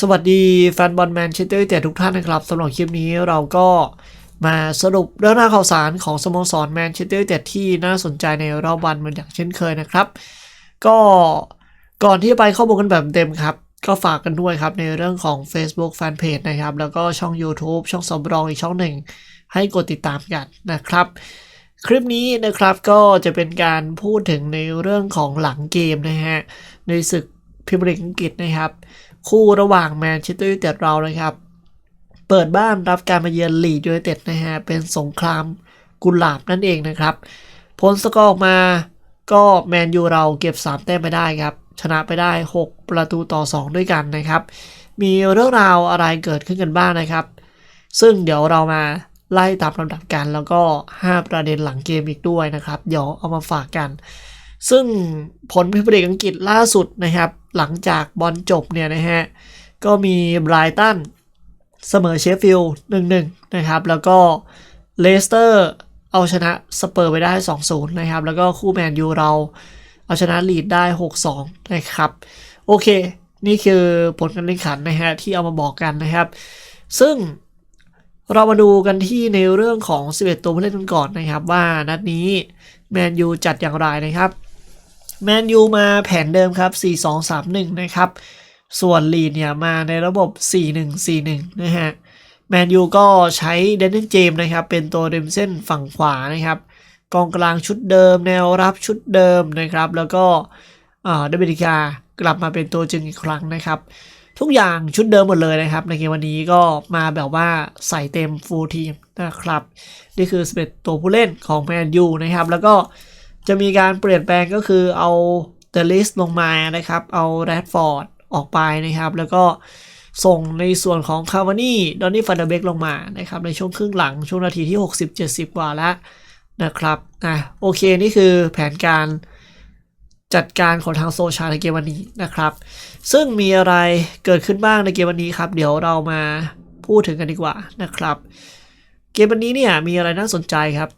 สวัสดีแฟนบอลแมนเชสเตอร์แต่ทุกท่านนะครับสำหรับคลิปนี้เราก็มาสรุปเรื่องราวข่าวสารของสโมสรแมนเชสเตอร์แต่ที่น่าสนใจในรอบวันเหมือนอย่างเช่นเคยนะครับ ก็ก่อนที่จะไปข้อมูลกันแบบเต็มครับ ก็ฝากกันด้วยครับในเรื่องของ Facebook Fanpage นะครับ แล้วก็ช่อง YouTube ช่องสำรองอีกช่องหนึ่ง ให้กดติดตามกันนะครับ คลิปนี้นะครับก็จะเป็นการพูดถึงในเรื่องของหลังเกมนะฮะในศึกพรีเมียร์ลีกอังกฤษนะครับ คู่ระหว่างแมนเชสเตอร์ยูไนเต็ดเรานะครับ เปิดบ้านรับการมาเยือนลีดยูไนเต็ดนะฮะเป็นสงครามกุหลาบนั่นเองนะครับ ผลสกอร์ออกมาก็แมนยูเราเก็บ 3 แต้มไปได้ครับ ชนะไปได้ 6 ประตูต่อ 2 ด้วยกันนะครับ มีเรื่องราวอะไรเกิดขึ้นกันบ้างนะครับ ซึ่งเดี๋ยวเรามาไล่ตามลำดับกันแล้วก็ 5 ประเด็นหลังเกมอีกด้วยนะครับ เดี๋ยวเอามาฝากกัน ซึ่งผลพรีเมียร์อังกฤษล่าสุดนะครับ หลังจากบอลจบเนี่ยนะฮะ ก็มีไบรตันเสมอเชฟฟิลด์1-1นะครับ แล้วก็เลสเตอร์เอาชนะสเปอร์ไปได้ 2-0 นะครับ แล้วก็คู่แมนยูเราเอาชนะลีดได้ 6-2 นะครับ โอเค นี่คือผลการแข่งขันนะฮะที่เอามาบอกกันนะครับ ซึ่งเรามาดูกันที่ในเรื่องของ 11 ตัวผู้เล่นกันก่อนนะครับ ว่านัดนี้แมนยูจัดอย่างไรนะครับ แมนยูมาแผนเดิมครับ 4-2-3-1 นะครับ ส่วนลีดเนี่ยมาในระบบ 4-1-4-1 นะฮะ แมนยูก็ใช้เดนนิสเจมส์นะครับ เป็นตัวริมเส้นฝั่งขวานะครับ กองกลางชุดเดิม แนวรับชุดเดิมนะครับ แล้วก็เอ่อเดบิดิกากลับมาเป็นตัวจริงอีกครั้งนะครับ ทุกอย่างชุดเดิมหมดเลยนะครับ ในเกมวันนี้ก็มาแบบว่าใส่เต็มฟูลทีมนะครับ นี่คือ11ตัวผู้เล่นของแมนยูนะครับ แล้วก็ จะมีการเปลี่ยนแปลงก็คือเอาเดลิสลงมานะครับ เอาแรดฟอร์ดออกไปนะครับ แล้วก็ส่งในส่วนของคาวานี่ดอนนี่ฟันเดเบกลงมานะครับ ในช่วงครึ่งหลังช่วงนาทีที่ 60-70 กว่าแล้วนะครับอะโอเค นี่คือแผนการจัดการของทางโซชาในเกมวันนี้นะครับ ซึ่งมีอะไรเกิดขึ้นบ้างในเกมวันนี้ครับ เดี๋ยวเรามาพูดถึงกันดีกว่านะครับ เกมวันนี้เนี่ยมีอะไรน่าสนใจครับ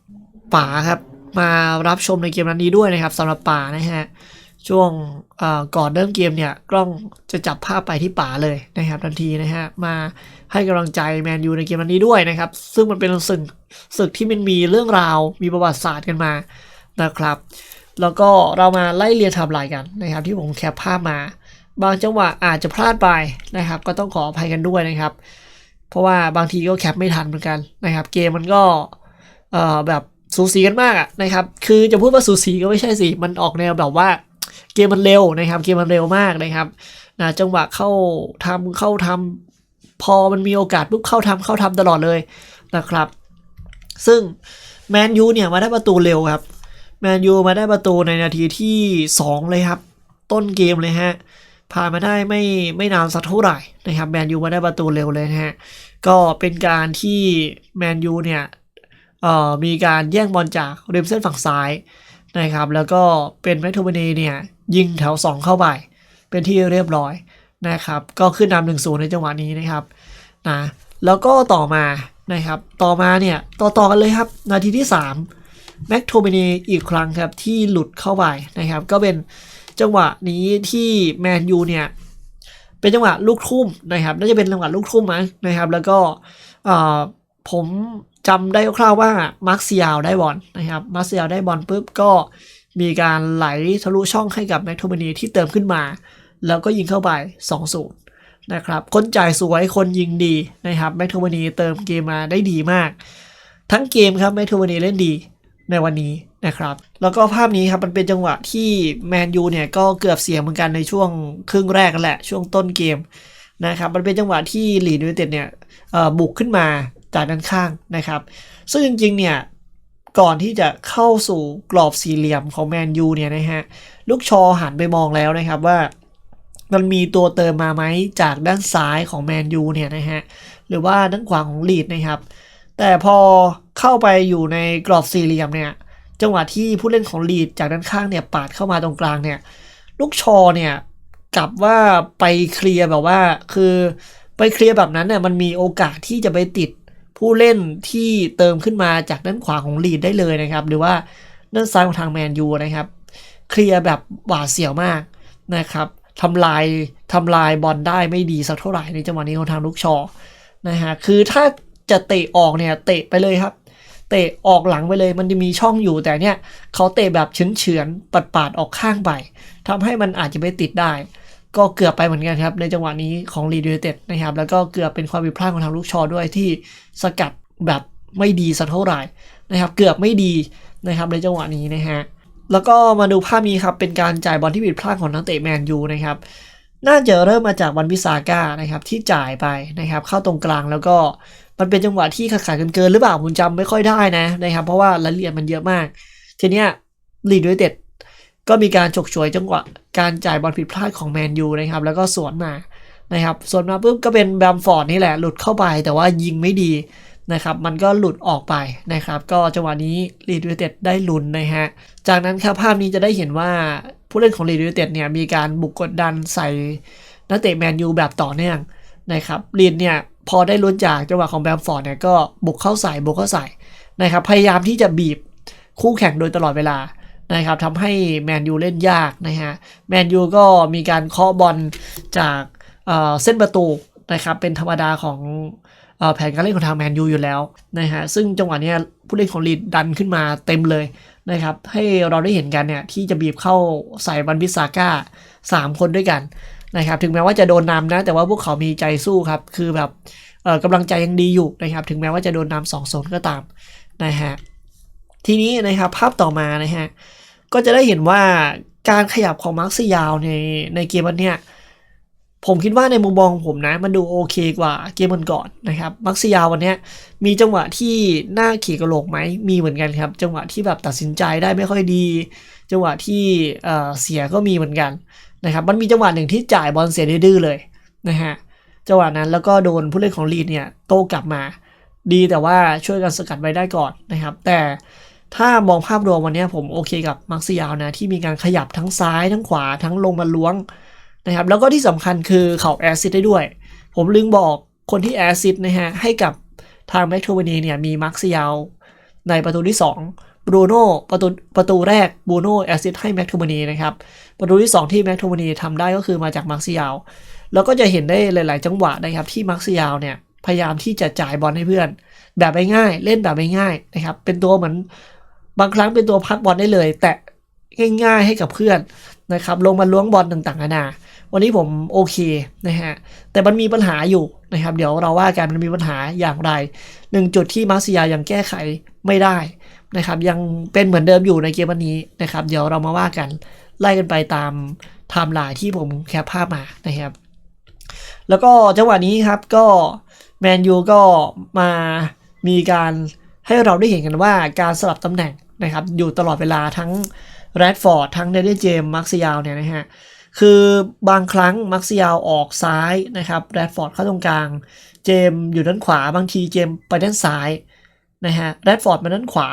ป๋าครับ มารับชมในเกมนั้นนี้ด้วยนะครับสำหรับป๋านะฮะช่วงก่อนเริ่มเกมเนี่ยกล้องจะจับภาพไปที่ป๋าเลยนะครับทันทีนะฮะมาให้กำลังใจแมนยูในเกมนั้นนี้ด้วยนะครับ ซึ่งมันเป็นศึกศึกที่มันมีเรื่องราวมีประวัติศาสตร์กันมานะครับ แล้วก็เรามาไล่เรียงทำลายกันนะครับ ที่ผมแคปภาพมา บางจังหวะอาจจะพลาดไปนะครับ ก็ต้องขออภัยกันด้วยนะครับ เพราะว่าบางทีก็แคปไม่ทันเหมือนกันนะครับ เกมมันก็แบบ สูสีกันมากอะนะครับคือจะพูดว่าสูสีก็ไม่ใช่สิมันออกแนวแบบว่าเกมมันเร็วนะครับ เกมมันเร็วมากนะครับนะจังหวะเข้าทำเข้าทำพอมันมีโอกาสปุ๊บเข้าทำเข้าทำตลอดเลยนะครับ ซึ่งแมนยูเนี่ยมาได้ประตูเร็วครับแมนยูมาได้ประตูในนาทีที่ 2 เลยครับ ต้นเกมเลยฮะผ่านมาได้ไม่ไม่นานสักเท่าไหร่นะครับแมนยูมาได้ประตูเร็วเลยนะฮะก็เป็นการที่แมนยูเนี่ย มีการแย่งบอลจากริมเส้นฝั่งซ้ายนะครับแล้วก็เป็นแมคโทมินีเนี่ยยิงแถว 2 เข้าไป เป็นที่เรียบร้อยนะครับก็ขึ้นนำหนึ่งศูนย์ในจังหวะนี้นะครับนะแล้วก็ต่อมานะครับต่อมาเนี่ยต่อต่อกันเลยครับ นาทีที่ 3 แม็กโทมินีอีกครั้งครับที่หลุดเข้าไปนะครับก็เป็นจังหวะนี้ที่แมนยูเนี่ยเป็นจังหวะลูกทุ่มนะครับน่าจะเป็นจังหวะลูกทุ่มมั้งนะครับแล้วก็ผม จำได้คร่าวๆว่ามาร์คเซียลได้บอลนะครับมาร์คเซียลได้บอลปุ๊บก็มีการไหลทะลุช่องให้กับแม็กโทมินีที่เติมขึ้นมา แล้วก็ยิงเข้าไป 2-0 นะครับ คนจ่ายสวยคนยิงดีนะครับแม็กโทมินีเติมเกมมาได้ดีมาก ทั้งเกมครับแม็กโทมินีเล่นดีในวันนี้นะครับ แล้วก็ภาพนี้ครับมันเป็นจังหวะที่แมนยูเนี่ยก็เกือบเสียเหมือนกันในช่วงครึ่งแรกกันแหละช่วงต้นเกมนะครับมันเป็นจังหวะที่ลีดยูไนเต็ดเนี่ยบุกขึ้นมา จากด้านข้างนะครับ ซึ่งจริงๆเนี่ยก่อนที่จะเข้าสู่กรอบสี่เหลี่ยมของแมนยูเนี่ยนะฮะลูกชอหันไปมองแล้วนะครับว่ามันมีตัวเติมมาไหมจากด้านซ้ายของแมนยูเนี่ยนะฮะหรือว่าด้านขวาของลีดนะครับ แต่พอเข้าไปอยู่ในกรอบสี่เหลี่ยมเนี่ยจังหวะที่ผู้เล่นของลีดจากด้านข้างเนี่ยปาดเข้ามาตรงกลางเนี่ยลูกชอเนี่ยกลับว่าไปเคลียร์แบบว่าคือไปเคลียร์แบบนั้นเนี่ยมันมีโอกาสที่จะไปติด ผู้เล่นที่เติมขึ้นมาจากด้านขวาของลีดได้เลยนะครับ หรือว่าด้านซ้ายของทางแมนยูนะครับ เคลียร์แบบหวาดเสียวมากนะครับทำลายทำลายบอลได้ไม่ดีสักเท่าไหร่ในจังหวะนี้ของทางลูกชอนะฮะคือถ้าจะเตะออกเนี่ยเตะไปเลยครับ เตะออกหลังไปเลย มันจะมีช่องอยู่แต่เนี่ยเขาเตะแบบเฉือนๆปัดปาดๆออกข้างไปทำให้มันอาจจะไปติดได้ ก็เกือบไปเหมือนกันครับในจังหวะนี้ของรีดูเต็ดนะครับ แล้วก็เกือบเป็นความผิดพลาดของทางลูกชอด้วยที่สกัดแบบไม่ดีสักเท่าไหร่นะครับ เกือบไม่ดีนะครับในจังหวะนี้นะฮะแล้วก็มาดูภาพนี้ครับเป็นการจ่ายบอลที่ผิดพลาดของนักเตะแมนยูนะครับน่าจะเริ่มมาจากวันวิสาก้านะครับที่จ่ายไปนะครับเข้าตรงกลางแล้วก็มันเป็นจังหวะที่ขาดขาดเกินหรือเปล่าผมจำไม่ค่อยได้นะนะครับเพราะว่ารายละเอียดมันเยอะมาก ทีเนี้ยลีดด้วยเต็ด ก็มีการฉกฉวยจังหวะการจ่ายบอลผิดพลาดของแมนยูนะครับ แล้วก็สวนมานะครับสวนมาปุ๊บก็เป็นแบมฟอร์ดนี่แหละ หลุดเข้าไปแต่ว่ายิงไม่ดีนะครับ มันก็หลุดออกไปนะครับ ก็จังหวะนี้ลีดด้วยเต็ดได้ลุ้นนะฮะ จากนั้นครับภาพนี้จะได้เห็นว่าผู้เล่นของลีดด้วยเต็ดเนี่ยมีการบุกกดดันใส่นักเตะแมนยูแบบต่อเนื่องนะครับลีนเนี่ยพอได้ลุ้นจากจังหวะของแบมฟอร์ดเนี่ยก็บุกเข้าใส่บุกเข้าใส่นะครับ พยายามที่จะบีบคู่แข่งโดยตลอดเวลา นะครับทำให้แมนยูเล่นยากนะฮะแมนยูก็มีการเคาะบอลจากเเส้นประตูนะครับเป็นธรรมดาของอแผนการเล่นของทางแมนยูอยู่แล้วนะฮะซึ่งจังหวะนี้ผู้เล่นของลีดดันขึ้นมาเต็มเลยนะครับให้เราได้เห็นกันเนี่ยที่จะบีบเข้าใส่บันบิสาก้าสามคนด้วยกันนะครับถึงแม้ว่าจะโดนนำนะ แต่ว่าพวกเขามีใจสู้ครับ คือแบบกำลังใจยังดีอยู่นะครับ ถึงแม้ว่าจะโดนนำสองโซนก็ตามนะฮะทีนี้นะครับภาพต่อมานะฮะ ก็จะได้เห็นว่าการขยับของมาร์คซิยาวในในเกมวันเนี้ยผมคิดว่าในมุมมองของผมนะ มันดูโอเคกว่าเกมก่อนๆนะครับมาร์คซิยาววันเนี้ยมีจังหวะที่หน้าขี่กระโหลกไหมมีเหมือนกันครับ จังหวะที่แบบตัดสินใจได้ไม่ค่อยดี จังหวะที่เอ่อเสียก็มีเหมือนกันนะครับ มันมีจังหวะหนึ่งที่จ่ายบอลเสียดื้อเลยนะฮะจังหวะนั้นแล้วก็โดนผู้เล่นของลีดเนี่ยโต้กลับมา ดีแต่ว่าช่วยกันสกัดไว้ได้ก่อนนะครับ แต่ ถ้ามองภาพรวมวันนี้ผมโอเคกับมาร์ซิยาวนะ ที่มีการขยับทั้งซ้ายทั้งขวาทั้งลงมาล้วงนะครับแล้วก็ที่สำคัญคือเขาแอซิดได้ด้วย ผมลืมบอกคนที่แอซิดนะฮะให้กับทางแม็กโทเวนีเนี่ยมีมาร์ซิยาวในประตูที่ 2บรูโน่ประตูประตูแรกบรูโน่แอซิดให้แม็กโทเวนีนะครับประตูที่ 2 ที่แม็กโทมานีทำได้ก็คือมาจากมาร์ซิยาวแล้วก็จะเห็นได้หลาย ๆ จังหวะนะครับที่มาร์ซิยาวเนี่ยพยายามที่จะจ่ายบอลให้เพื่อน แบบง่ายๆเล่นแบบง่ายๆนะครับเป็นตัวเหมือน บางครั้งเป็นตัวพักบอลได้เลย แตะง่ายๆให้กับเพื่อนนะครับลงมาล้วงบอลต่างๆนานาวันนี้ผมโอเคนะฮะแต่มันมีปัญหาอยู่นะครับ เดี๋ยวเราว่ากันมันมีปัญหาอย่างไรหนึ่งจุดที่มาร์คซิยายังแก้ไขไม่ได้นะครับ ยังเป็นเหมือนเดิมอยู่ในเกมวันนี้นะครับ เดี๋ยวเรามาว่ากันไล่กันไปตามไทม์ไลน์ที่ผมแคปภาพมานะครับ แล้วก็จังหวะนี้ครับก็แมนยูก็มามีการให้เราได้เห็นกันว่าการสลับตำแหน่ง นะครับอยู่ตลอดเวลาทั้งแรดฟอร์ดทั้งเดนเจมส์มาร์คซิยาวเนี่ยนะฮะคือบางครั้งมาร์คซิยาวออกซ้ายนะครับแรดฟอร์ดเข้าตรงกลาง เจมอยู่ด้านขวาบางทีเจมไปด้านซ้ายนะฮะแรดฟอร์ดมาด้านขวา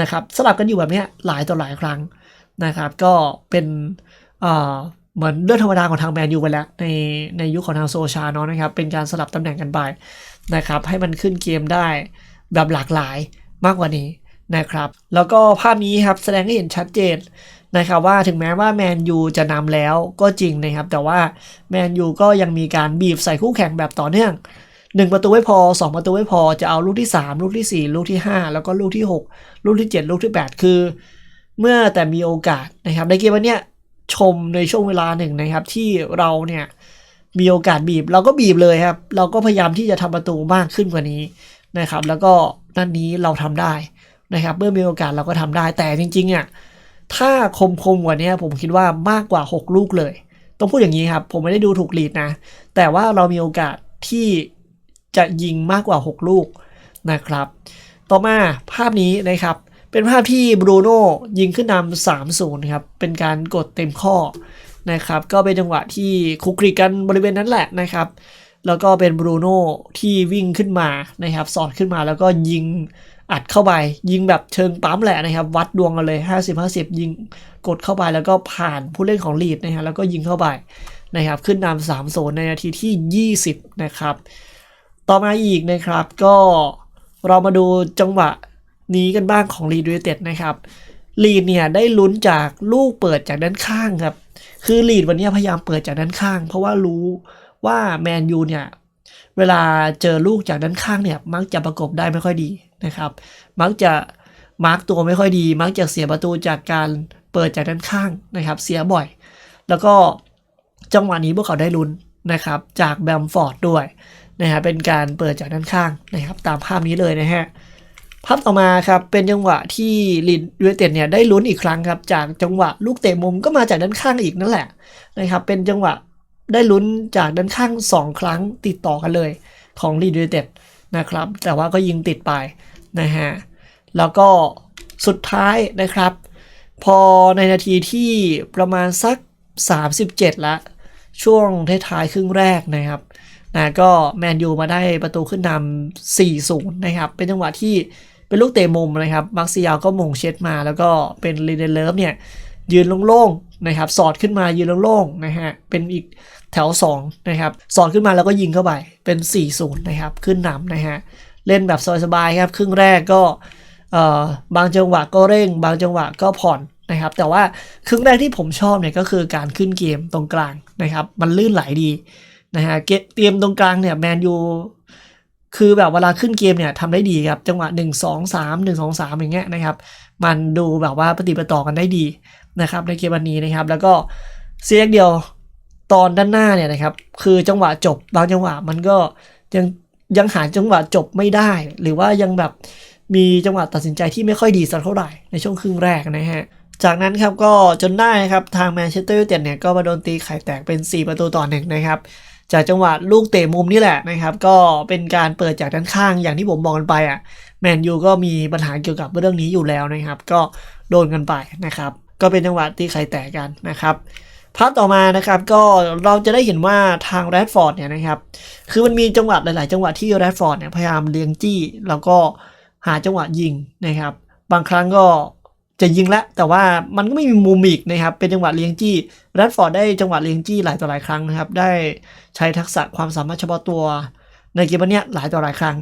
นะครับสลับกันอยู่แบบนี้หลายต่อหลายครั้งนะครับ ก็เป็นเอ่อเหมือนเรื่องธรรมดาของทางแมนยูไปแล้วในในยุคของทางโซชาเนาะนะครับ เป็นการสลับตำแหน่งกันไปนะครับ ให้มันขึ้นเกมได้แบบหลากหลายมากกว่านี้ นะครับ แล้วก็ภาพนี้ครับแสดงให้เห็นชัดเจนนะครับว่าถึงแม้ว่าแมนยูจะนำแล้วก็จริงนะครับ แต่ว่าแมนยูก็ยังมีการบีบใส่คู่แข่งแบบต่อเนื่อง 1 ประตูไม่พอ 2 ประตูไม่พอจะเอาลูกที่ 3 ลูกทีสี่ 4 ลูกที่ 5 แล้วก็ลูกที่ 6 ลูกที่ 7 ลูกที่ 8 คือ เมื่อแต่มีโอกาสนะครับในเกมวันนี้ชมในช่วงเวลาหนึ่งนะครับ ที่เราเนี่ยมีโอกาสบีบเราก็บีบเลยครับ เราก็พยายามที่จะทำประตูมากขึ้นกว่านี้นะครับ แล้วก็นัดนนี้เราทำได้ นะครับเมื่อมีโอกาสเราก็ทำได้แต่จริงๆอะถ้าคมคมกว่านี้ผมคิดว่ามากกว่า 6 ลูกเลย ต้องพูดอย่างนี้ครับ ผมไม่ได้ดูถูกลีดนะ แต่ว่าเรามีโอกาสที่จะยิงมากกว่า 6 ลูกนะครับ ต่อมาภาพนี้นะครับ เป็นภาพที่บรูโน่ยิงขึ้นนำ3-0ครับ เป็นการกดเต็มข้อนะครับ ก็เป็นจังหวะที่คุกคลีกันบริเวณนั้นแหละนะครับ แล้วก็เป็นบรูโน่ที่วิ่งขึ้นมานะครับ สอดขึ้นมาแล้วก็ยิง อัดเข้าไปยิงแบบเชิงปั๊มแหละนะครับ วัดดวงกันเลย 50 50 ยิงกดเข้าไปแล้วก็ผ่านผู้เล่นของลีดนะฮะแล้วก็ยิงเข้าไปนะครับ ขึ้นนำ3โซนในนาทีที่ 20 นะครับ ต่อมาอีกนะครับก็เรามาดูจังหวะนี้กันบ้างของลีดยูเต็ดนะครับลีดเนี่ยได้ลุ้นจากลูกเปิดจากด้านข้างครับ คือลีดวันนี้พยายามเปิดจากด้านข้าง เพราะว่ารู้ว่าแมนยูเนี่ย เวลาเจอลูกจากด้านข้างเนี่ยมักจะประกบได้ไม่ค่อยดีนะครับ มักจะมาร์กตัวไม่ค่อยดี มักจะเสียประตูจากการเปิดจากด้านข้างนะครับ เสียบ่อย แล้วก็จังหวะนี้พวกเขาได้ลุ้นนะครับ จากแบมฟอร์ดด้วยนะฮะเป็นการเปิดจากด้านข้างนะครับ ตามภาพนี้เลยนะฮะภาพต่อมาครับเป็นจังหวะที่ลินยูไนเต็ดเนี่ยได้ลุ้นอีกครั้งครับ จากจังหวะลูกเตะมุมก็มาจากด้านข้างอีกนั่นแหละนะครับ เป็นจังหวะ ได้ลุ้นจากด้านข้าง 2 ครั้งติดต่อกันเลยของลีดูเต็ดนะครับ แต่ว่าก็ยิงติดไปนะฮะ แล้วก็สุดท้ายนะครับ พอในนาทีที่ประมาณสัก 37 ละ ช่วงท้ายๆครึ่งแรกนะครับนะก็แมนยูมาได้ประตูขึ้นนำ4-0 นะครับ เป็นจังหวะที่เป็นลูกเตะมุมนะครับ มักซิยาก็มงเช็ดมา แล้วก็เป็นลีเดนเลิฟเนี่ยยืนโล่ง นะครับสอดขึ้นมายืนโล่งๆนะฮะเป็นอีกแถว2นะครับสอดขึ้นมาแล้วก็ยิงเข้าไปเป็น4-0นะครับขึ้นนำนะฮะเล่นแบบสบายๆครับครึ่งแรกก็เอ่อบางจังหวะก็เร่ง บางจังหวะก็ผ่อนนะครับแต่ว่าครึ่งแรกที่ผมชอบเนี่ยก็คือการขึ้นเกมตรงกลางนะครับมันลื่นไหลดีนะฮะเกเกมตรงกลางเนี่ยแมนยูคือแบบเวลาขึ้นเกมเนี่ยทำได้ดีครับจังหวะ 1 2 3 1 2 3 อย่างเงี้ยนะครับ มันดูแบบว่าปฏิปต่อกันได้ดี นะครับในเกมวันนี้นะครับแล้วก็เสียงเดียวตอนด้านหน้าเนี่ยนะครับคือจังหวะจบบางจังหวะมันก็ยังยังหาจังหวะจบไม่ได้ หรือว่ายังแบบมีจังหวะตัดสินใจที่ไม่ค่อยดีสักเท่าไหร่ในช่วงครึ่งแรกนะฮะจากนั้นครับก็จนได้ครับทางแมนเชสเตอร์ยูไนเต็ดเนี่ยก็มาโดนตีไข่แตกเป็น 4 ประตูต่อหนึ่งนะครับจากจังหวะลูกเตะมุมนี่แหละนะครับ ก็เป็นการเปิดจากด้านข้างอย่างที่ผมบอกกันไปอะแมนยูก็มีปัญหาเกี่ยวกับเรื่องนี้อยู่แล้วนะครับ ก็โดนกันไปนะครับ ก็เป็นจังหวะตีไข่แตกกันนะครับภาพต่อมานะครับก็เราจะได้เห็นว่าทางแรดฟอร์ดเนี่ยนะครับคือมันมีจังหวะหลาย ๆ จังหวะที่แรดฟอร์ดเนี่ยพยายามเลี้ยงจี้ แล้วก็หาจังหวะยิงนะครับ บางครั้งก็จะยิงแล้วแต่ว่ามันก็ไม่มีมุมอีกนะครับเป็นจังหวะเลี้ยงจี้แรดฟอร์ดได้จังหวะเลี้ยงจี้หลายต่อหลายครั้งนะครับได้ใช้ทักษะความสามารถเฉพาะตัวในเกมนี้หลายต่อหลายครั้ง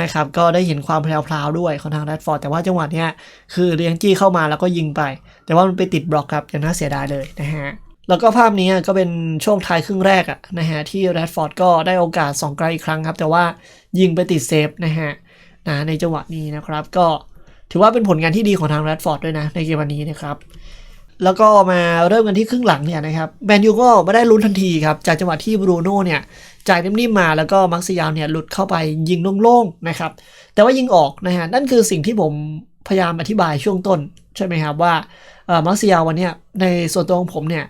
นะครับก็ได้เห็นความแพรวๆด้วยของทางแรดฟอร์ดแต่ว่าจังหวะเนี้ยคือเลี้ยงจี้เข้ามาแล้วก็ยิงไป แต่ว่ามันไปติดบล็อกครับอย่างน่าเสียดายเลยนะฮะแล้วก็ภาพนี้ก็เป็นช่วงท้ายครึ่งแรกอะนะฮะที่แรดฟอร์ดก็ได้โอกาส2ไกลอีกครั้งครับ แต่ว่ายิงไปติดเซฟนะฮะนะในจังหวะนี้นะครับก็ถือว่าเป็นผลงานที่ดีของทางแรดฟอร์ดด้วยนะในเกมวันนี้นะครับแล้วก็มาเริ่มกันที่ครึ่งหลังเนี่ยนะครับแมนยูก็ไมาได้ลุ้นทันทีครับจากจังหวะที่บรูโน่เนี่ยจ่ายนิ่มๆมาแล้วก็มักซิยาวเนี่ยหลุดเข้าไปยิงโล่งๆนะครับแต่ว่ายิงออกนะฮะนั่นคือสิ่งที่ผมพยายามอธิบายช่วงต้นใช่ไหมครับว่า เอ่อมักซิยาวันเนี้ยในส่วนตัวของผมเนี่ย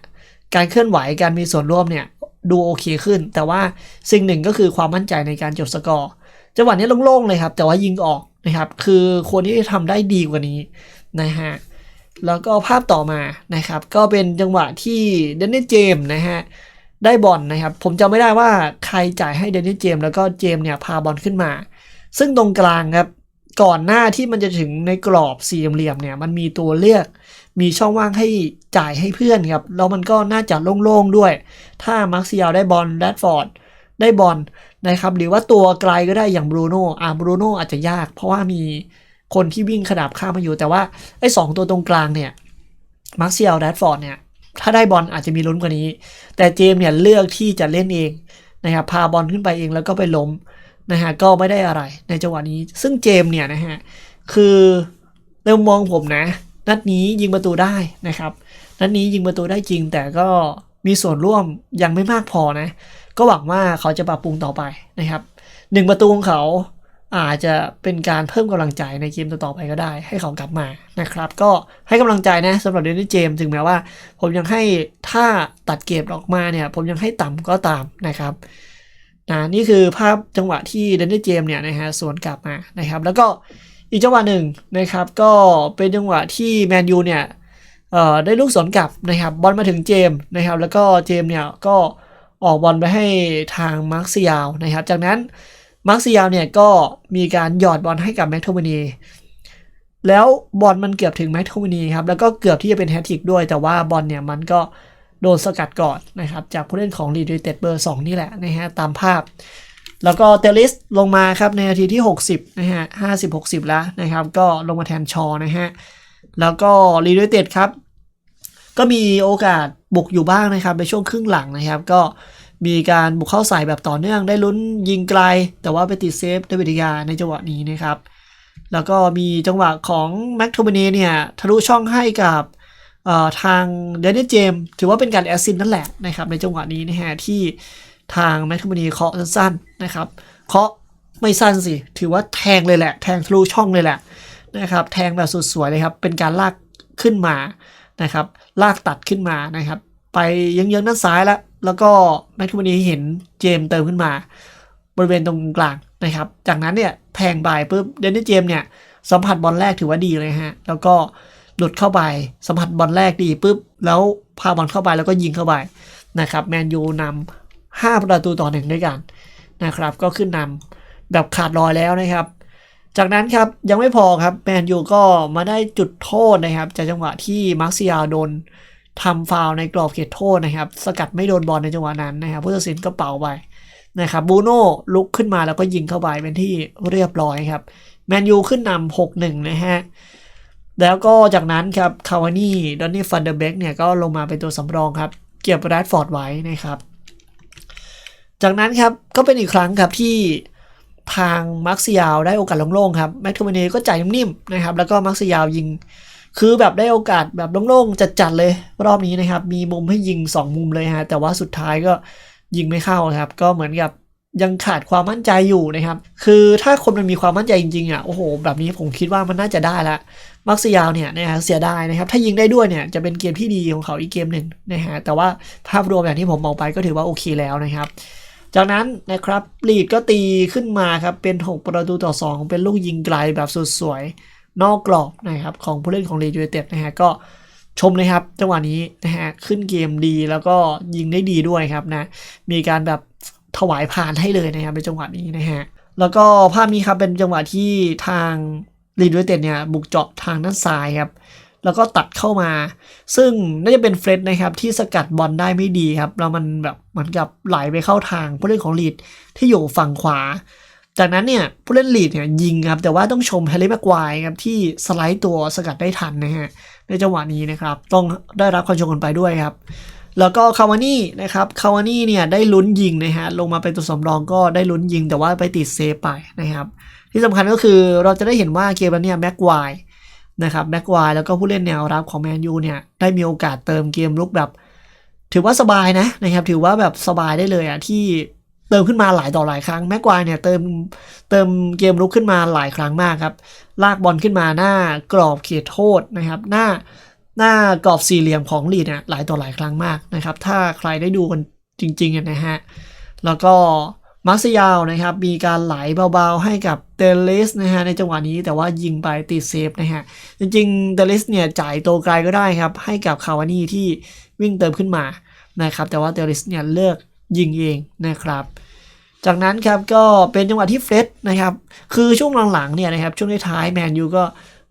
การเคลื่อนไหวการมีส่วนร่วมเนี่ยดูโอเคขึ้น แต่ว่าสิ่งหนึ่งก็คือความมั่นใจในการจบสกอร์จังหวะนี้โล่งๆเลยครับ แต่ว่ายิงออกนะครับ คือคนที่ทำได้ดีกว่านี้นะฮะแล้วก็ภาพต่อมานะครับ ก็เป็นจังหวะที่เดนนิสเจมส์นะฮะได้บอลนะครับ ผมจำไม่ได้ว่าใครจ่ายให้เดนนิสเจมส์แล้วก็เจมส์เนี่ยพาบอลขึ้นมา ซึ่งตรงกลางครับ ก่อนหน้าที่มันจะถึงในกรอบสี่เหลี่ยมเนี่ยมันมีตัวเลือก มีช่องว่างให้จ่ายให้เพื่อนครับแล้วมันก็น่าจะโล่งๆด้วย ถ้ามาร์คซิยาได้บอลแรดฟอร์ดได้บอลนะครับ หรือว่าตัวไกลก็ได้อย่างบรูโน่อ่าบรูโน่อาจจะยาก เพราะว่ามีคนที่วิ่งขนาบข้ามมาอยู่แต่ว่าไอ้สองตัวตรงกลางเนี่ยมาร์คซิยาแรดฟอร์ดเนี่ยถ้าได้บอลอาจจะมีลุ้นกว่านี้ แต่เจมเนี่ยเลือกที่จะเล่นเองนะครับพาบอลขึ้นไปเองแล้วก็ไปล้ม นะฮะก็ไม่ได้อะไรในจังหวะนี้ ซึ่งเจมส์เนี่ยนะฮะคือในมุมมองผมนะ นัดนี้ยิงประตูได้นะครับ นัดนี้ยิงประตูได้จริง แต่ก็มีส่วนร่วมยังไม่มากพอนะ ก็หวังว่าเขาจะปรับปรุงต่อไปนะครับหนึ่งประตูของเขาอาจจะเป็นการเพิ่มกำลังใจในเกมต่อๆไปก็ได้ ให้เขากลับมานะครับ ก็ให้กำลังใจนะสำหรับเดนนิสเจมส์ถึงแม้ว่า ผมยังให้ถ้าตัดเกมออกมาเนี่ย ผมยังให้ต่ำก็ตามนะครับ นะนี่คือภาพจังหวะที่เดนนิสเจมส์เนี่ยนะฮะสวนกลับมานะครับ แล้วก็อีกจังหวะหนึ่งนะครับก็เป็นจังหวะที่แมนยูเนี่ยได้ลูกสวนกลับนะครับบอลมาถึงเจมส์นะครับ แล้วก็เจมส์เนี่ยก็ออกบอลไปให้ทางมาร์คซิยาวนะครับ จากนั้นมาร์คซิยาวเนี่ยก็มีการหยอดบอลให้กับแม็กโทมินีแล้วบอลมันเกือบถึงแม็กโทมินีครับแล้วก็เกือบที่จะเป็นแฮตทริกด้วยแต่ว่าบอลเนี่ยมันก็ โดนสกัดก่อนนะครับจากผู้เล่นของลีดเต็ดเบอร์ 2 นี่แหละนะฮะตามภาพ แล้วก็เตลิสลงมาครับในนาทีที่ 60นะฮะ50 60 แล้วนะครับก็ลงมาแทนชอนะฮะแล้วก็รีดเต็ดครับก็มีโอกาสบุกอยู่บ้างนะครับในช่วงครึ่งหลังนะครับ ก็มีการบุกเข้าใส่แบบต่อเนื่องได้ลุ้นยิงไกล แต่ว่าไปติดเซฟด้วยวิทยาในจังหวะนี้นะครับ แล้วก็มีจังหวะของแม็กโทเบเนเนี่ยทะลุช่องให้กับ ทางเดนนี่เจมถือว่าเป็นการแอสซิสต์นั่นแหละนะครับในจังหวะนี้นะฮะที่ทางแม็กโทเบเนเคาะสั้นๆนะครับเคาะไม่สั้นสิ ถือว่าแทงเลยแหละ แทงทะลุช่องเลยแหละนะครับแทงแบบสุดสวยเลยครับเป็นการลากขึ้นมานะครับลากตัดขึ้นมานะครับไปเยื้องๆด้านซ้ายแล้ว แล้วก็แม็กโทเบเนเห็นเจมเติมขึ้นมา บริเวณตรงกลางนะครับจากนั้นเนี่ยแทงบ่ายปุ๊บเดนนี่เจมเนี่ยสัมผัสบอลแรกถือว่าดีเลยฮะแล้วก็ หลุดเข้าไปสัมผัสบอลแรกดีปุ๊บแล้วพาบอลเข้าไปแล้วก็ยิงเข้าไปนะครับแมนยูนำห้าประตูต่อหนึ่งด้วยกันนะครับ ก็ขึ้นนำแบบขาดลอยแล้วนะครับ จากนั้นครับยังไม่พอครับแมนยูก็มาได้จุดโทษนะครับจากจังหวะที่มาร์คซิยาโดนทำฟาวในกรอบเขตโทษนะครับ สกัดไม่โดนบอลในจังหวะนั้นนะครับผู้ตัดสินก็เป่าไปนะครับบูโน่ลุกขึ้นมาแล้วก็ยิงเข้าไปเป็นที่เรียบร้อยครับแมนยูขึ้นนำหกหนึ่งนะฮะ แล้วก็จากนั้นครับคาวานี่ดอนนี่ฟันเดอร์เบกเนี่ยก็ลงมาเป็นตัวสำรองครับ เก็บแรดฟอร์ดไว้นะครับ จากนั้นครับก็เป็นอีกครั้งครับที่ทางมาร์คซิยาวได้โอกาสโล่งๆครับแม็กโทมเนก็จ่ายนิ่มๆนะครับแล้วก็มาร์คซิยาวยิง คือแบบได้โอกาสแบบโล่งๆจัดๆเลยรอบนี้นะครับ มีมุมให้ยิง 2 มุมเลยฮะแต่ว่าสุดท้ายก็ยิงไม่เข้าครับ ก็เหมือนกับยังขาดความมั่นใจอยู่นะครับ คือถ้าคนมันมีความมั่นใจจริงๆอะโอ้โห แบบนี้ผมคิดว่ามันน่าจะได้ละ มักซิยาวเนี่ยนะฮะเสียดายนะครับ ถ้ายิงได้ด้วยเนี่ยจะเป็นเกมที่ดีของเขาอีกเกมหนึ่งนะฮะแต่ว่าภาพรวมอย่างที่ผมมองไปก็ถือว่าโอเคแล้วนะครับ จากนั้นนะครับลีดก็ตีขึ้นมาครับเป็น 6 ประตูต่อ 2 เป็นลูกยิงไกลแบบสุดสวยนอกกรอบนะครับของผู้เล่นของลีดยูไนเต็ดนะฮะก็ชมเลยครับจังหวะนี้นะฮะขึ้นเกมดีแล้วก็ยิงได้ดีด้วยครับนะมีการแบบถวายผ่านให้เลยนะครับในจังหวะนี้นะฮะแล้วก็ภาพนี้ครับเป็นจังหวะที่ทาง ลีดยูไนเต็ดเนี่ยบุกเจาะทางด้านซ้ายครับ แล้วก็ตัดเข้ามา ซึ่งน่าจะเป็นเฟรดนะครับที่สกัดบอลได้ไม่ดีครับ แล้วมันแบบเหมือนกับไหลไปเข้าทางผู้เล่นของลีดที่อยู่ฝั่งขวา จากนั้นเนี่ยผู้เล่นลีดเนี่ยยิงครับ แต่ว่าต้องชมแฮร์รี่แม็กควายครับที่สไลด์ตัวสกัดได้ทันนะฮะในจังหวะนี้นะครับ ต้องได้รับความชมกันไปด้วยครับแล้วก็คาวานี่นะครับคาวานี่เนี่ยได้ลุ้นยิงนะฮะลงมาเป็นตัวสำรองก็ได้ลุ้นยิงแต่ว่าไปติดเซฟไปนะครับ ที่สำคัญก็คือเราจะได้เห็นว่าเกมนี้เนี่ยแม็กควายนะครับแม็กควายแล้วก็ผู้เล่นแนวรับของแมนยูเนี่ยได้มีโอกาสเติมเกมลุกแบบ ถือว่าสบายนะนะครับถือว่าแบบสบายได้เลยอะที่เติมขึ้นมาหลายต่อหลายครั้งแม็กควายเนี่ยเติมเติมเกมลุกขึ้นมาหลายครั้งมากครับลากบอลขึ้นมาหน้ากรอบเขตโทษนะครับหน้าหน้ากรอบสี่เหลี่ยมของลีดเนี่ยหลายต่อหลายครั้งมากนะครับถ้าใครได้ดูกันจริงๆนะฮะแล้วก็ มาร์ซยาวนะครับมีการไหลเบาๆให้กับเตเลสนะฮะในจังหวะนี้แต่ว่ายิงไปติดเซฟนะฮะจริงๆเตเลสเนี่ยจ่ายตัวไกลก็ได้ครับให้กับคาวานี่ที่วิ่งเติมขึ้นมานะครับแต่ว่าเตเลสเนี่ยเลือกยิงเองนะครับจากนั้นครับก็เป็นจังหวะที่เฟรดนะครับคือช่วงหลังๆเนี่ยนะครับช่วงท้ายแมนยูก็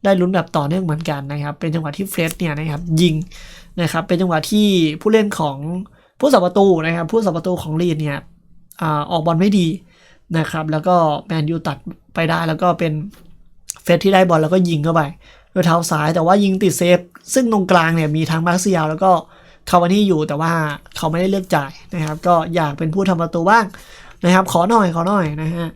ได้ลุ้นแบบต่อเนื่องเหมือนกันนะครับเป็นจังหวะที่เฟรดเนี่ยนะครับยิงนะครับเป็นจังหวะที่ผู้เล่นของผู้สับประตูนะครับผู้สับประตูของลีดเนี่ย อออกบอลไม่ดีนะครับ แล้วก็แมนยูตัดไปได้แล้วก็เป็นเฟรดที่ได้บอลแล้วก็ยิงเข้าไปด้วยเท้าซ้ายแต่ว่ายิงติดเซฟ ซึ่งตรงกลางเนี่ยมีทั้งมาร์เซียลแล้วก็คาวานี่อยู่แต่ว่าเขาไม่ได้เลือกจ่ายนะครับ ก็อยากเป็นผู้ทำประตูบ้างนะครับ ขอหน่อยขอหน่อยนะฮะ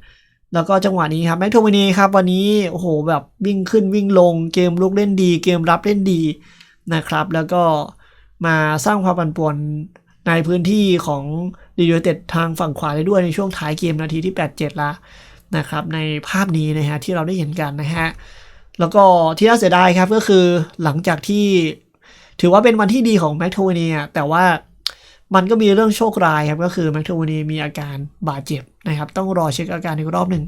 แล้วก็จังหวะนี้ครับแม็กโทมินีครับวันนี้โอ้โหแบบวิ่งขึ้นวิ่งลงเกมลุกเล่นดี เกมรับเล่นดีนะครับ แล้วก็มาสร้างความปั่นป่วน ในพื้นที่ของดียูเต็ดทางฝั่งขวาได้ด้วยในช่วงท้ายเกมนาทีที่ 87 ละนะครับ ในภาพนี้นะฮะที่เราได้เห็นกันนะฮะแล้วก็ที่น่าเสียดายครับก็คือหลังจากที่ถือว่าเป็นวันที่ดีของแม็กโทมินีแต่ว่ามันก็มีเรื่องโชคร้ายครับก็คือแม็กโทวานีมีอาการบาดเจ็บนะครับ ต้องรอเช็คอาการอีกรอบหนึ่ง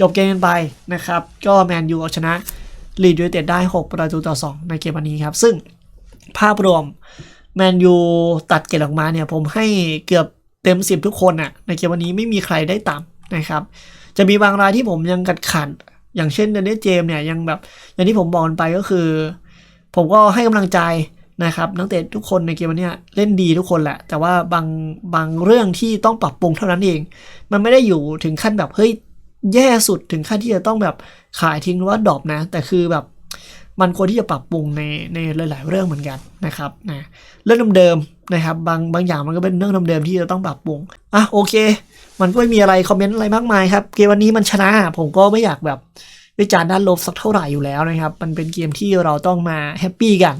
จบเกมกันไปนะครับ ก็แมนยูเอาชนะลีดยูเต็ดได้ 6 ประตูต่อ 2 ในเกมวันนี้ครับ ซึ่งภาพรวม แมนยูตัดเกรดออกมาเนี่ยผมให้เกือบเต็ม 10 ทุกคนน่ะในเกมวันนี้ไม่มีใครได้ต่ำนะครับ จะมีบางรายที่ผมยังกัดขัน อย่างเช่นเดนเนเจมเนี่ยยังแบบอย่างที่ผมบอกไปก็คือ ผมก็ให้กำลังใจนะครับนักเตะทุกคนในเกมวันนี้เล่นดีทุกคนแหละ แต่ว่าบางบางเรื่องที่ต้องปรับปรุงเท่านั้นเอง มันไม่ได้อยู่ถึงขั้นแบบเฮ้ยแย่สุดถึงขั้นที่จะต้องแบบขายทิ้งหรือว่าดรอปนะ แต่คือแบบ มันควรที่จะปรับปรุงในในหลาย ๆ เรื่องเหมือนกันนะครับนะเรื่องเดิมๆนะครับบางบางอย่างมันก็เป็นเรื่องเดิมๆที่จะต้องปรับปรุงอะโอเค มันก็ไม่มีอะไรคอมเมนต์อะไรมากมายครับเกมวันนี้มันชนะ ผมก็ไม่อยากแบบวิจารณ์ด้านลบสักเท่าไหร่อยู่แล้วนะครับ มันเป็นเกมที่เราต้องมาแฮปปี้กัน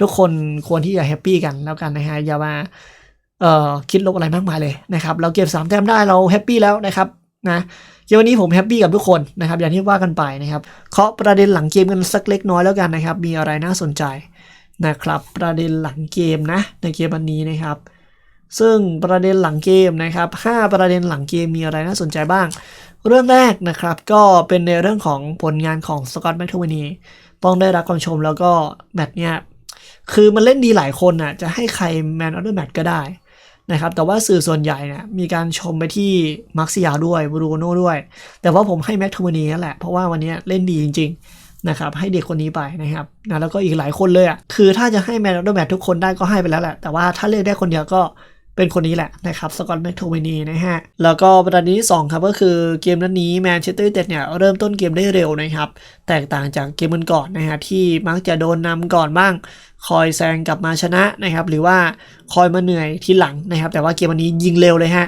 ทุกคนควรที่จะแฮปปี้กันแล้วกันนะฮะอย่ามาเอ่อคิดลบอะไรมากมายเลยนะครับ เราเก็บสามแต้มได้เราแฮปปี้แล้วนะครับนะ เกมวันนี้ผมแฮปปี้กับทุกคนนะครับอย่างที่ว่ากันไปนะครับเคาะประเด็นหลังเกมกันสักเล็กน้อยแล้วกันนะครับ มีอะไรน่าสนใจนะครับ ประเด็นหลังเกมนะ ในเกมวันนี้นะครับ ซึ่งประเด็นหลังเกมนะครับ 5 ประเด็นหลังเกมมีอะไรน่าสนใจบ้าง เรื่องแรกนะครับก็เป็นในเรื่องของผลงานของสกอตแมคทวนีต้องได้รับความชมแล้วก็แมตช์เนี่ยคือมันเล่นดีหลายคนน่ะจะให้ใครแมนออฟเดอะแมตช์ก็ได้ นะครับแต่ว่าสื่อส่วนใหญ่เนี่ยมีการชมไปที่มาร์คซิยาด้วยบรูโน่ด้วย แต่ว่าผมให้แม็กโทวนีนั่นแหละเพราะว่าวันนี้เล่นดีจริงๆนะครับให้เด็กคนนี้ไปนะครับนะแล้วก็อีกหลายคนเลยอะคือถ้าจะให้แมนออฟเดแมตช์ทุกคนได้ก็ให้ไปแล้วแหละแต่ว่าถ้าเลือกได้คนเดียวก็ เป็นคนนี้แหละนะครับสกอตแมคโทเวนีนะฮะ แล้วก็ประเด็นที่2ครับก็คือเกมนั้นนี้แมนเชสเตอร์ยูไนเต็ดเนี่ยเริ่มต้นเกมได้เร็วนะครับ แตกต่างจากเกมมันก่อนนะฮะที่มักจะโดนนำก่อนบ้าง คอยแซงกลับมาชนะนะครับ หรือว่าคอยมาเหนื่อยทีหลังนะครับ แต่ว่าเกมวันนี้ยิงเร็วเลยฮะ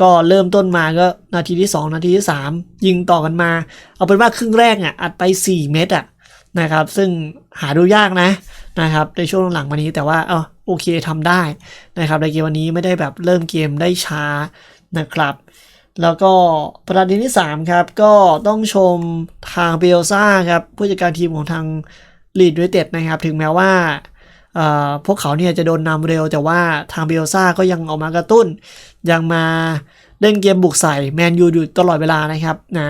ก็เริ่มต้นมาก็นาทีที่ 2 นาทีที่ 3 ยิงต่อกันมา เอาเป็นว่าครึ่งแรกเนี่ยอัดไป 4 เม็ดอะนะครับ ซึ่งหาดูยากนะนะครับในช่วงหลังมานี้แต่ว่าเออ โอเคทำได้นะครับในเกมวันนี้ไม่ได้แบบเริ่มเกมได้ช้านะครับ แล้วก็ประเด็นที่ 3 ครับ ก็ต้องชมทางเบลซ่าครับผู้จัดการทีมของทางลีดวยเต็ดนะครับ ถึงแม้ว่าพวกเขาเนี่ยจะโดนนำเร็วแต่ว่าทางเบลซ่าก็ยังออกมากระตุ้น ยังมาเล่นเกมบุกใส่แมนยูอยู่ตลอดเวลานะครับนะ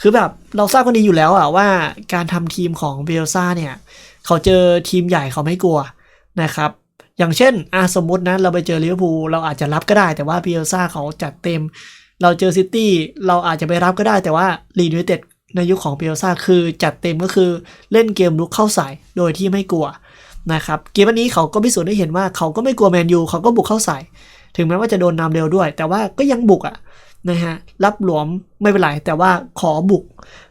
คือแบบเราทราบกันดีอยู่แล้วอะว่าการทำทีมของเบลซ่าเนี่ย เขาเจอทีมใหญ่เขาไม่กลัวนะครับ อย่างเช่นอาสมมตินะเราไปเจอลิเวอร์พูลเราอาจจะรับก็ได้ แต่ว่าเบลซ่าเขาจัดเต็ม เราเจอซิตี้เราอาจจะไปรับก็ได้ แต่ว่าลีดยูเต็ดในยุคของเบลซ่าคือจัดเต็มก็คือเล่นเกมลุกเข้าใส่โดยที่ไม่กลัวนะครับเกมวันนี้เขาก็พิสูจน์ได้เห็นว่าเขาก็ไม่กลัวแมนยูเขาก็บุกเข้าใส่ ถึงแม้ว่าจะโดนนำเร็วด้วย แต่ว่าก็ยังบุกอะนะฮะรับหลวมไม่เป็นไรแต่ว่าขอบุก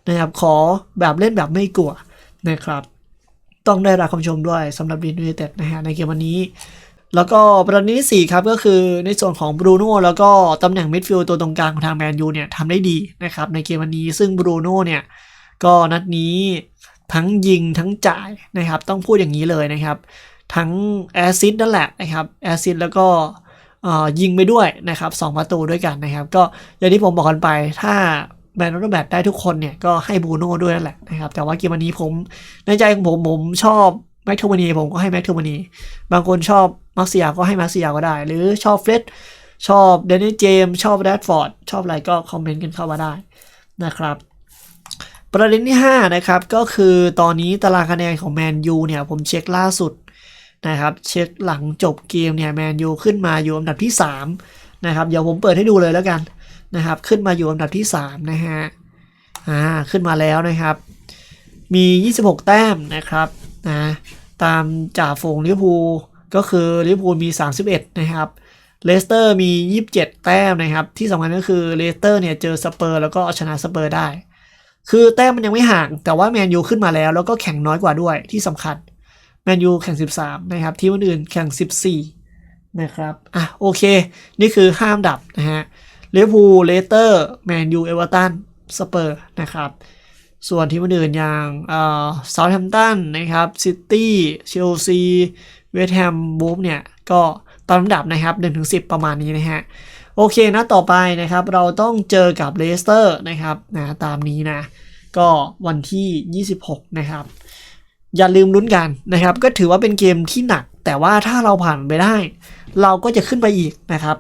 นะครับขอแบบเล่นแบบไม่กลัวนะครับ ต้องได้รับคำชมด้วยสำหรับดีนยูไนเต็ดนะฮะในเกมวันนี้ แล้วก็ประเด็นที่4ครับก็คือในส่วนของบรูโน่แล้วก็ตำแหน่งมิดฟิลด์ตัวตรงกลางของทางแมนยูเนี่ยทำได้ดีนะครับในเกมวันนี้ซึ่งบรูโน่เนี่ยก็นัดนี้ทั้งยิงทั้งจ่ายนะครับต้องพูดอย่างนี้เลยนะครับ ทั้งแอซิดนั่นแหละนะครับแอซซิดแล้วก็เอ่อยิงไปด้วยนะครับสองประตูด้วยกันนะครับ ก็อย่างที่ผมบอกกันไปถ้า แมนนอตแบทได้ทุกคนเนี่ยก็ให้บูโน่ด้วยนั่นแหละนะครับ แต่ว่าเกมวันนี้ผมในใจของผมผมชอบแม็กโทมานีผมก็ให้แม็กโทมานีบางคนชอบมาร์เซียก็ให้มาร์เซียก็ได้ หรือชอบเฟร็ดชอบเดนนี่เจมชอบแรดฟอร์ดชอบอะไรก็คอมเมนต์กันเข้ามาได้นะครับประเด็นที่ 5 นะครับ ก็คือตอนนี้ตารางคะแนนของแมนยูเนี่ย ผมเช็คล่าสุดนะครับ เช็คหลังจบเกมเนี่ยแมนยูขึ้นมาอยู่อันดับที่ 3 นะครับ เดี๋ยวผมเปิดให้ดูเลยแล้วกัน นะครับ ขึ้นมาอยู่อันดับที่3นะฮะอ่าขึ้นมาแล้วนะครับ มี 26 แต้มนะครับนะตามจ่าฝูงลิเวอร์พูลก็คือลิเวอร์พูลมี 31 นะครับเลสเตอร์มี 27 แต้มนะครับ ที่สำคัญก็คือเลสเตอร์เนี่ยเจอสเปอร์แล้วก็เอาชนะสเปอร์ได้ คือแต้มมันยังไม่ห่าง แต่ว่าแมนยูขึ้นมาแล้ว แล้วก็แข่งน้อยกว่าด้วยที่สำคัญแมนยูแข่ง 13 นะครับ ที่อื่นแข่ง 14 นะครับ อะโอเค นี่คือห้ามดับนะฮะ เวอร์พูลเลสเตอร์ แมนยู เอเวอร์ตัน สเปอร์ นะครับ ส่วนทีมอื่นอย่างเอ่อซาท์แฮมป์ตันนะครับ ซิตี้ เชลซี เวสต์แฮมบูฟเนี่ย ก็ตามลำดับนะครับ1-10ถึง10 ประมาณนี้นะฮะ โอเคนะต่อไปนะครับ เราต้องเจอกับเลสเตอร์นะครับนะตามนี้นะ ก็วันที่ 26 นะครับ อย่าลืมลุ้นกันนะครับ ก็ถือว่าเป็นเกมที่หนัก แต่ว่าถ้าเราผ่านไปได้ เราก็จะขึ้นไปอีกนะครับ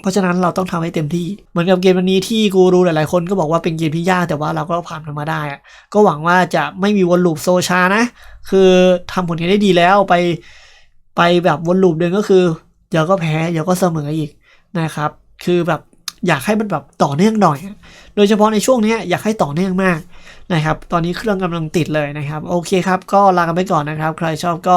เพราะฉะนั้นเราต้องทำให้เต็มที่ เหมือนกับเกมวันนี้ที่กูรู้หลายๆคนก็บอกว่าเป็นเกมที่ยากแต่ว่าเราก็ผ่านมันมาได้ ก็หวังว่าจะไม่มีวนลูปโซชานะ คือทำผลงานได้ดีแล้วไปไปแบบวนลูปเดิมก็คือเดี๋ยวก็แพ้เดี๋ยวก็เสมออีกนะครับ คือแบบอยากให้มันแบบต่อเนื่องหน่อย โดยเฉพาะในช่วงนี้อยากให้ต่อเนื่องมากนะครับ ตอนนี้เครื่องกำลังติดเลยนะครับ โอเคครับ ก็ลากันไปก่อนนะครับ ใครชอบก็